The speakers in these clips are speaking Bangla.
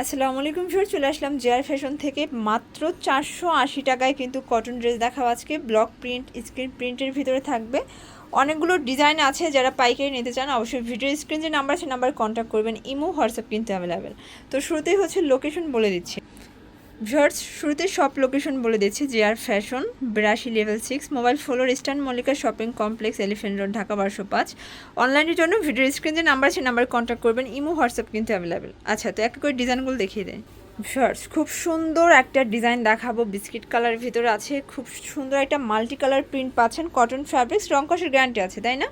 আসসালামু আলাইকুম সর চলে আসলাম জেয়ার ফ্যাশন থেকে মাত্র চারশো আশি টাকায় কিন্তু কটন ড্রেস দেখাও আজকে। ব্লক প্রিন্ট স্ক্রিন প্রিন্টের ভিতরে থাকবে। অনেকগুলো ডিজাইন আছে, যারা পাইকারি নিতে চান অবশ্যই ভিডিও স্ক্রিন যে নাম্বার আছে নাম্বার কন্ট্যাক্ট করবেন। ইমো হোয়াটসঅ্যাপ কিন্তু অ্যাভেলেবেল তো শুরুতেই হচ্ছে লোকেশন বলে দিচ্ছি। ভিউয়ার্স শুরুতে সব লোকেশন বলে দিচ্ছি জেআর ফ্যাশন বিরাশি level six mobile floor eastern Mallika shopping complex elephant road Dhaka বারোশো পাঁচ। অনলাইনের জন্য ভিডিও স্ক্রিন যে নাম্বার আছে নাম্বার কন্ট্যাক্ট করবেন ইমো হোয়াটসঅ্যাপ কিন্তু অ্যাভেলেবেল আচ্ছা তো এক করে ডিজাইনগুলো দেখিয়ে দেয় ভিউয়ার্স খুব সুন্দর একটা ডিজাইন দেখাবো বিস্কিট কালারের ভিতরে আছে খুব সুন্দর একটা মাল্টি কালার প্রিন্ট পাচ্ছেন কটন ফ্যাব্রিক্স রং কষের গ্যারান্টি আছে তাই না?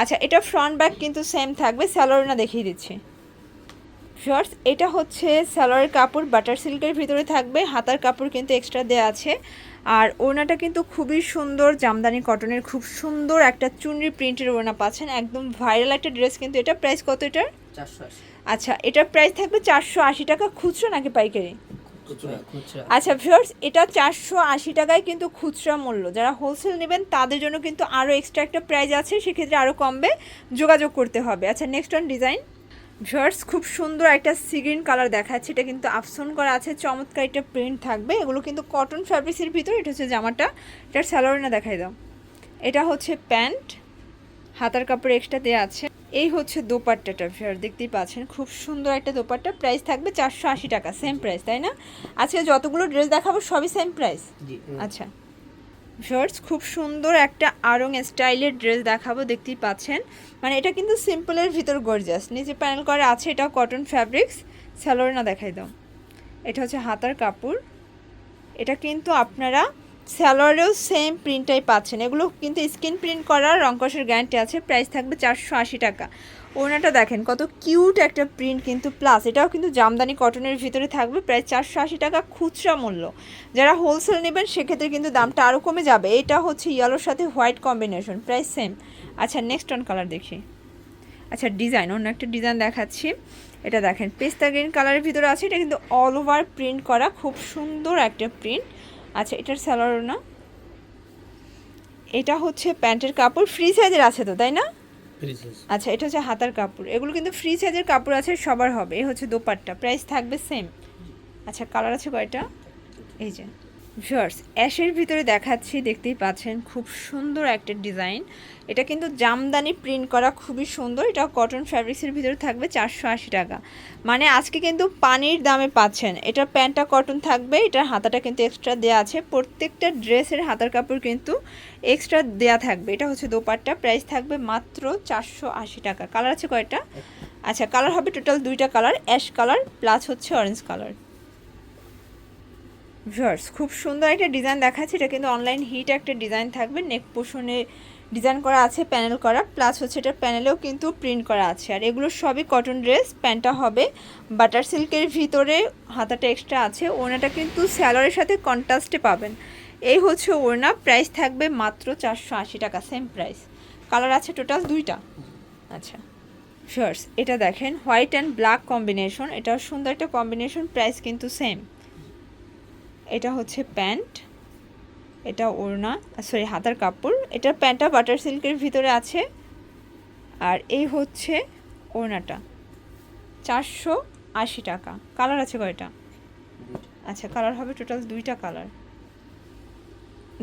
আচ্ছা এটা ফ্রন্ট ব্যাক কিন্তু সেম থাকবে স্যালোরিনা দেখিয়ে দিচ্ছি। শর্টস এটা হচ্ছে সালোয়ারের কাপড় বাটার সিল্কের ভিতরে থাকবে হাতার কাপড় কিন্তু এক্সট্রা দেওয়া আছে। আর ওড়নাটা কিন্তু খুবই সুন্দর জামদানি কটনের খুব সুন্দর একটা চুনরি প্রিন্টের ওড়না পাচ্ছেন। একদম ভাইরাল একটা ড্রেস কিন্তু এটা। প্রাইস কত এটার? আচ্ছা এটার প্রাইস থাকবে চারশো আশি টাকা। খুচরো নাকি পাইকারি? খুচরা। খুচরা। আচ্ছা ভিউয়ার্স এটা চারশো আশি টাকায় কিন্তু খুচরা মূল্য। যারা হোলসেল নেবেন তাদের জন্য কিন্তু আরও এক্সট্রা একটা প্রাইস আছে। সেক্ষেত্রে আরও কমবে। যোগাযোগ করতে হবে। আচ্ছা নেক্সট অন ডিজাইন ভিউয়ার্স খুব সুন্দর একটা সিগ্রিন কালার দেখাচ্ছে। এটা কিন্তু আফসন করা আছে চমৎকার একটা প্রিন্ট থাকবে। এগুলো কিন্তু কটন ফ্যাব্রিক্সের ভিতর এটা হচ্ছে জামাটা। এটার স্যালোরিনা দেখাই দাও। এটা হচ্ছে প্যান্ট হাতার কাপড় এক্সট্রা দেওয়া আছে। এই হচ্ছে দোপাট্টাটা ফেয়ার দেখতেই পাচ্ছেন। খুব সুন্দর একটা দোপাট্টা। প্রাইস থাকবে চারশো আশি টাকা সেম প্রাইস তাই না? আজকে যতগুলো ড্রেস দেখাবো সবই সেম প্রাইস আচ্ছা। শর্টস খুব সুন্দর একটা আরং স্টাইলের ড্রেস দেখাবো, দেখতেই পাচ্ছেন। মানে এটা কিন্তু সিম্পলের ভিতর গর্জাস নিচে প্যানেল করে আছে এটা কটন ফ্যাব্রিক্স স্যালোরিনা দেখাই দাও। এটা হচ্ছে হাতার কাপড়। এটা কিন্তু আপনারা স্যালোয়ারেও সেম প্রিন্টটাই পাচ্ছেন। এগুলো কিন্তু স্কিন প্রিন্ট করা রংকসের গ্যারান্টি আছে। প্রাইস থাকবে চারশো আশি টাকা। ওনাটা দেখেন, কত কিউট একটা প্রিন্ট কিন্তু প্লাস এটাও কিন্তু জামদানি কটনের ভিতরে থাকবে। প্রায় চারশো আশি টাকা খুচরা মূল্য। যারা হোলসেল নেবেন, সেক্ষেত্রে কিন্তু দামটা আরও কমে যাবে। এটা হচ্ছে ইয়েলোর সাথে হোয়াইট কম্বিনেশন প্রাইস সেম আচ্ছা নেক্সট অন কালার দেখি। আচ্ছা ডিজাইন অন্য একটা ডিজাইন দেখাচ্ছি। এটা দেখেন, পেস্তা গ্রিন কালারের ভিতরে আছে। এটা কিন্তু অল ওভার প্রিন্ট করা। খুব সুন্দর একটা প্রিন্ট আচ্ছা এটার স্যালোয়ারও না? এটা হচ্ছে প্যান্টের কাপড় ফ্রি সাইজের আছে তো তাই না? আচ্ছা এটা হচ্ছে হাতার কাপড়। এগুলো কিন্তু ফ্রি সাইজের কাপড় আছে সবার হবে। এ হচ্ছে দোপাট্টা প্রাইস থাকবে সেম আচ্ছা কালার আছে কয়টা? এই যে। ভিউয়ার্স অ্যাশের ভিতরে দেখাচ্ছি দেখতেই পাচ্ছেন খুব সুন্দর একটা ডিজাইন। এটা কিন্তু জামদানি প্রিন্ট করা খুবই সুন্দর। এটা কটন ফ্যাব্রিক্সের ভিতরে থাকবে চারশো আশি টাকা। মানে আজকে কিন্তু পানির দামে পাচ্ছেন। এটা প্যান্টটা কটন থাকবে এটার হাতাটা কিন্তু এক্সট্রা দেওয়া আছে। প্রত্যেকটা ড্রেসের হাতার কাপড় কিন্তু এক্সট্রা দেওয়া থাকবে। এটা হচ্ছে দোপাট্টা প্রাইস থাকবে মাত্র চারশো আশি টাকা। কালার আছে কয়টা? আচ্ছা কালার হবে টোটাল দুইটা কালার অ্যাশ কালার প্লাস হচ্ছে অরেঞ্জ কালার ভিউয়ার্স, খুব সুন্দর একটা ডিজাইন দেখাচ্ছে। এটা কিন্তু অনলাইন হিট একটা ডিজাইন থাকবে। নেক পোষণে ডিজাইন করা আছে, প্যানেল করা। প্লাস হচ্ছে এটা প্যানেলেও কিন্তু প্রিন্ট করা আছে। আর এগুলো সবই কটন ড্রেস, প্যান্টটা হবে। বাটার সিল্কের ভিতরে হাতাটা এক্সট্রা আছে। ওনাটা কিন্তু স্যালোয়ারের সাথে কন্ট্রাস্টে পাবেন। এই হচ্ছে ওড়না। প্রাইস থাকবে মাত্র চারশো আশি টাকা সেম প্রাইস কালার আছে টোটাল দুইটা। আচ্ছা শিওর্স এটা দেখেন। হোয়াইট অ্যান্ড ব্ল্যাক কম্বিনেশন এটা সুন্দর একটা কম্বিনেশন প্রাইস কিন্তু সেম এটা হচ্ছে প্যান্ট, এটা ওড়না সরি হাতার কাপড়। এটার প্যান্টটা বাটার সিল্কের ভিতরে আছে। আর এই হচ্ছে ওড়নাটা। চারশো আশি টাকা। কালার আছে কয়টা? আচ্ছা কালার হবে টোটাল দুইটা কালার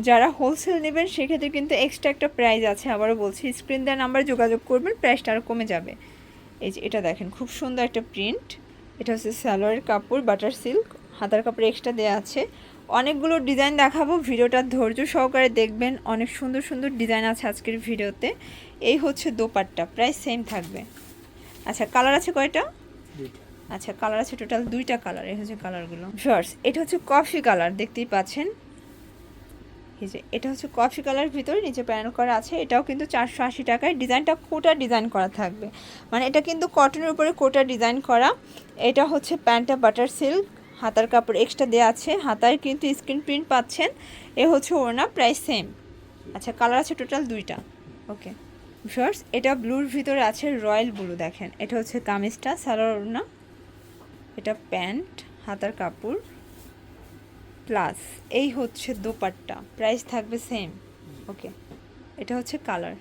যারা হোলসেল নেবেন, সেক্ষেত্রে কিন্তু এক্সট্রা একটা প্রাইস আছে। আবারও বলছি স্ক্রিন দেওয়ার নাম্বারে যোগাযোগ করবেন প্রাইসটা আরও কমে যাবে। এই যে, এটা দেখেন, খুব সুন্দর একটা প্রিন্ট এটা হচ্ছে সালোয়ারের কাপড় বাটার সিল্ক হাতার কাপড় এক্সট্রা দেওয়া আছে। অনেকগুলো ডিজাইন দেখাবো ভিডিওটা ধৈর্য সহকারে দেখবেন। অনেক সুন্দর সুন্দর ডিজাইন আছে আজকের ভিডিওতে। এই হচ্ছে দোপাট্টা প্রায় সেম থাকবে। আচ্ছা কালার আছে কয়টা? আচ্ছা কালার আছে টোটাল দুইটা কালার এই হচ্ছে কালারগুলো শর্টস এটা হচ্ছে কফি কালার দেখতেই পাচ্ছেন। এই যে এটা হচ্ছে কফি কালার ভিতরে নিচে প্যানেল করা আছে। এটাও কিন্তু চারশো আশি টাকায়। ডিজাইনটা কোটা ডিজাইন করা থাকবে। মানে এটা কিন্তু কটনের উপরে কোটা ডিজাইন করা। এটা হচ্ছে প্যান্টটা বাটার সিল্ক হাতার কাপড় এক্সট্রা দেওয়া আছে। হাতায় কিন্তু স্ক্রিন প্রিন্ট পাচ্ছেন। এ হচ্ছে ওড়না প্রাইস সেম আচ্ছা কালার আছে টোটাল দুইটা। ওকে শর্টস এটা ব্লুর ভিতরে আছে রয়্যাল ব্লু দেখেন। এটা হচ্ছে কামিজটা, সালোয়ার ওড়না। এটা প্যান্ট, হাতার কাপড়। প্লাস এই হচ্ছে দোপাট্টা। প্রাইস থাকবে সেম ওকে এটা হচ্ছে কালার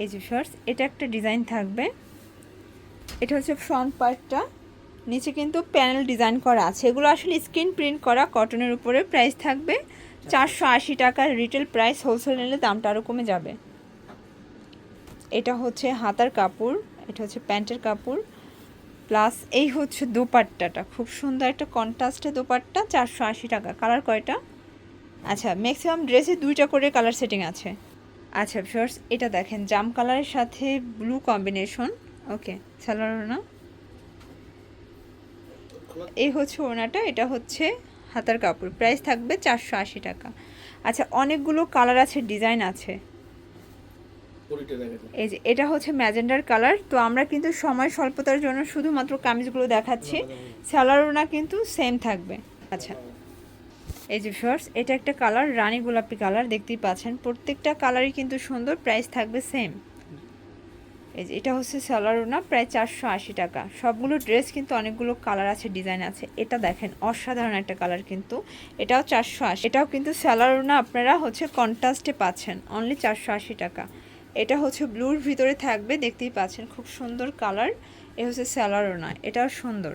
এই যে শর্টস এটা একটা ডিজাইন থাকবে। এটা হচ্ছে ফ্রন্ট পার্টটা নিচে কিন্তু প্যানেল ডিজাইন করা আছে। এগুলো আসলে স্ক্রিন প্রিন্ট করা, কটনের উপরে প্রাইস থাকবে। চারশো আশি টাকার রিটেল প্রাইস, হোলসেল নিলে দামটা আরও কমে যাবে। এটা হচ্ছে হাতার কাপড়, এটা হচ্ছে প্যান্টের কাপড়। প্লাস এই হচ্ছে দোপাট্টাটা। খুব সুন্দর একটা কন্ট্রাস্টে দোপাট্টা, চারশো আশি টাকা। কালার কয়টা? আচ্ছা ম্যাক্সিমাম ড্রেসে দুইটা করে কালার সেটিং আছে। আচ্ছা ফিওর্স এটা দেখেন, জাম কালারের সাথে ব্লু কম্বিনেশন। ওকে, সালোয়ার না? এই হচ্ছে ওনাটা এটা হচ্ছে হাতার কাপড়। প্রাইস থাকবে চারশো আশি টাকা। আচ্ছা অনেকগুলো কালার আছে ডিজাইন আছে। এই যে এটা হচ্ছে ম্যাজেন্ডার কালার তো আমরা কিন্তু সময় স্বল্পতার জন্য শুধুমাত্র কামিজগুলো দেখাচ্ছি। স্যালারোনা কিন্তু সেম থাকবে। আচ্ছা। এই যে ফার্স এটা একটা কালার রানী গোলাপি কালার দেখতেই পাচ্ছেন। প্রত্যেকটা কালারই কিন্তু সুন্দর প্রাইস থাকবে সেম এই যে, এটা হচ্ছে স্যালারোনা প্রায় চারশো আশি টাকা। সবগুলো ড্রেস কিন্তু অনেকগুলো কালার আছে ডিজাইন আছে। এটা দেখেন, অসাধারণ একটা কালার কিন্তু। এটাও চারশো আশি। এটাও কিন্তু স্যালারোনা আপনারা হচ্ছে কন্ট্রাস্টে পাচ্ছেন অনলি চারশো আশি টাকা। এটা হচ্ছে ব্লুর ভিতরে থাকবে, দেখতেই পাচ্ছেন, খুব সুন্দর কালার এ হচ্ছে স্যালারোনা এটাও সুন্দর।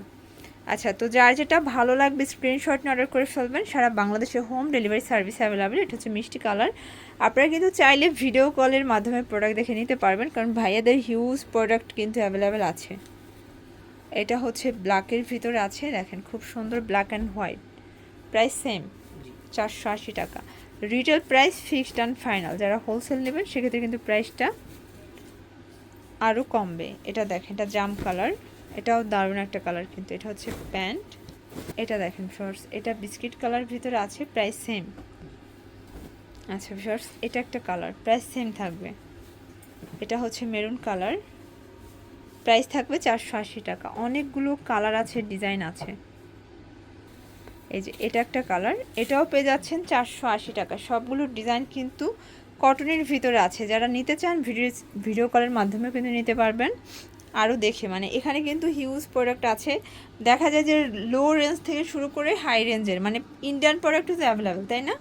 আচ্ছা তো যার যেটা ভালো লাগবে স্ক্রিনশট নিয়ে অর্ডার করে ফেলবেন সারা বাংলাদেশে হোম ডেলিভারি সার্ভিস অ্যাভেলেবেল এটা হচ্ছে মিষ্টি কালার। আপনারা কিন্তু চাইলে ভিডিও কলের মাধ্যমে প্রোডাক্ট দেখে নিতে পারবেন কারণ ভাইয়াদের হিউজ প্রোডাক্ট কিন্তু অ্যাভেলেবেল আছে। এটা হচ্ছে ব্ল্যাকের ভিতরে আছে দেখেন খুব সুন্দর black and white price same চারশো আশি টাকা। Retail price fixed and final যারা হোলসেল নেবেন সেক্ষেত্রে কিন্তু প্রাইসটা আরও কমবে। এটা দেখেন এটা জাম কালার এটাও দারুণ একটা কালার কিন্তু, এটা হচ্ছে প্যান্ট। এটা দেখেন শর্টস এটা বিস্কিট কালার ভিতরে আছে প্রাইস সেম আচ্ছা শর্টস এটা একটা কালার প্রাইস সেম থাকবে। এটা হচ্ছে মেরুন কালার প্রাইস থাকবে চারশো আশি টাকা। অনেকগুলো কালার আছে ডিজাইন আছে। এই যে, এটা একটা কালার এটাও পেয়ে যাচ্ছেন চারশো আশি টাকা। সবগুলো ডিজাইন কিন্তু কটনের ভিতরে আছে। যারা নিতে চান ভিডিও ভিডিও কলের মাধ্যমে কিন্তু নিতে পারবেন। আরও দেখে মানে এখানে কিন্তু হিউজ প্রোডাক্ট আছে। দেখা যায় যে লো রেঞ্জ থেকে শুরু করে হাই রেঞ্জের মানে ইন্ডিয়ান প্রোডাক্ট তো অ্যাভেলেবেল তাই না?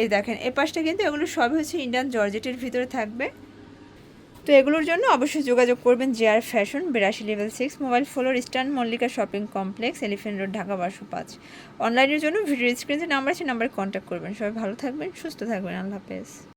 এই দেখেন এ পাশটা কিন্তু এগুলো সবই হচ্ছে ইন্ডিয়ান জর্জেটের ভিতরে থাকবে। তো এগুলোর জন্য অবশ্যই যোগাযোগ করবেন জেআর ফ্যাশন বিরাশি level six mobile floor eastern Mallika shopping complex elephant road Dhaka বারোশো পাঁচ। অনলাইনের জন্য ভিডিও স্ক্রিনে নাম্বার আছে নাম্বারে কন্ট্যাক্ট করবেন। সবাই ভালো থাকবেন, সুস্থ থাকবেন, আল্লাহ হাফেজ।